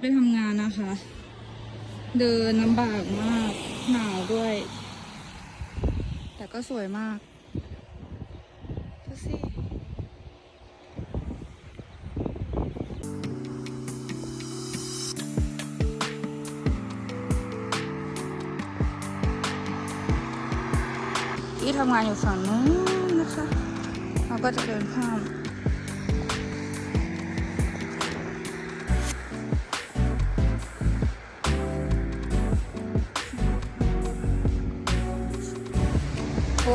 ไปทำงานนะคะ เดินลำบากมาก หนาวด้วย แต่ก็สวยมากดูสิที่ทำงานอยู่ฝั่งนู้นนะคะ เราก็จะเดินข้าม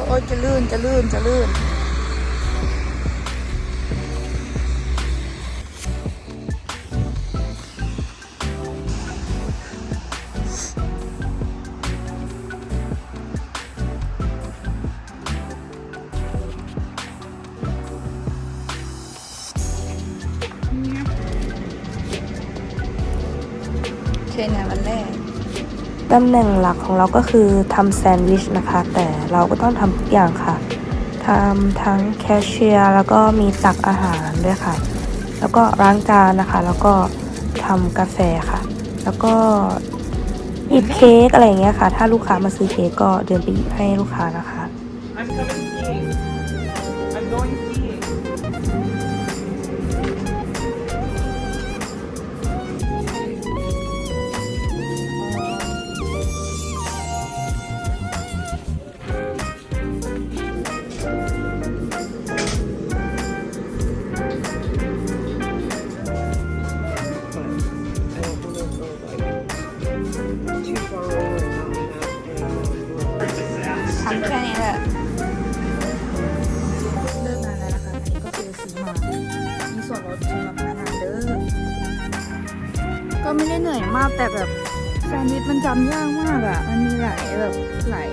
โอ้ยจะลื่นจะลื่นจะลื่นเชนงาวันแรก ตำแหน่งหลักของเราก็คือทำแซนด์วิชนะคะ แต่เราก็ต้องทำทุกอย่างค่ะทำทั้งแคชเชียร์แล้วก็มีตักอาหารด้วยค่ะ แล้วก็ล้างจานนะคะ แล้วก็ทำกาแฟค่ะ แล้วก็หยิบเค้กอะไรอย่างเงี้ยค่ะ ถ้าลูกค้ามาซื้อเค้กก็เดินไปหยิบให้ลูกค้านะคะ I'm coming skiing. I'm going skiing. แค่นี้แหละเลิกงานแล้วนะคะอันนี้ก็คือซื้อมา มีส่วนลดสำหรับพนักงานเด้อ ก็ไม่ได้เหนื่อยมากแต่แบบแซนด์วิชมันจำยากมากอะมันมีหลายแบบหลาย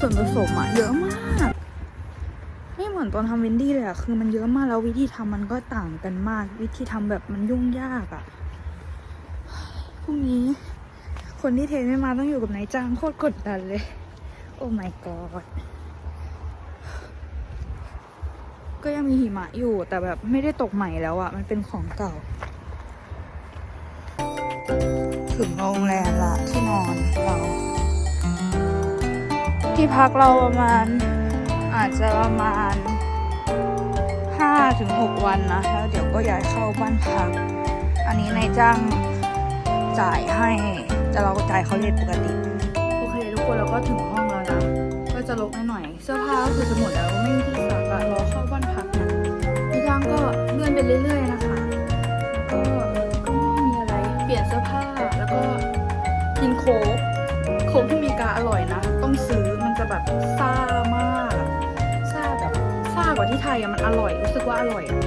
ส่วนผสมอะเยอะมาก ไม่เหมือนตอนทำเวนดี้เลยอะคือมันเยอะมากแล้ววิธีทำมันก็ต่างกันมาก วิธีทำแบบมันยุ่งยากอะพรุ่งนี้คนที่เทรนไม่มาต้องอยู่กับนายจ้างโคตรกดดันเลย โอ้ my god ก็ยังมีหิมะอยู่แต่แบบไม่ได้ตกใหม่แล้วอะมันเป็นของเก่า ถึงโรงแรมละที่นอนเรา ที่พักเราประมาณ อาจจะประมาณห้าถึงหกวันนะ แล้วเดี๋ยวก็ย้ายเข้าบ้านพัก อันนี้นายจ้างจ่ายให้ แต่เราจ่ายเขาเรทปกติ โอเค ทุกคนเราก็ถึงห้อง จะลกหน่อยๆเสื้อผ้าก็คือจะหมดแล้วไม่มีที่ซักอะรอเข้าบ้านพักนะพี่จ้างก็เลื่อนไปเรื่อยๆนะคะ ก็ก็ไม่มีอะไรเปลี่ยนเสื้อผ้าแล้วก็กินโค้กโค้กที่อเมีกาอร่อยนะ ต้องซื้อมันจะแบบซ่ามากซ่าแบบซ่ากว่าที่ไทยอะมันอร่อยรู้สึกว่าอร่อยอะ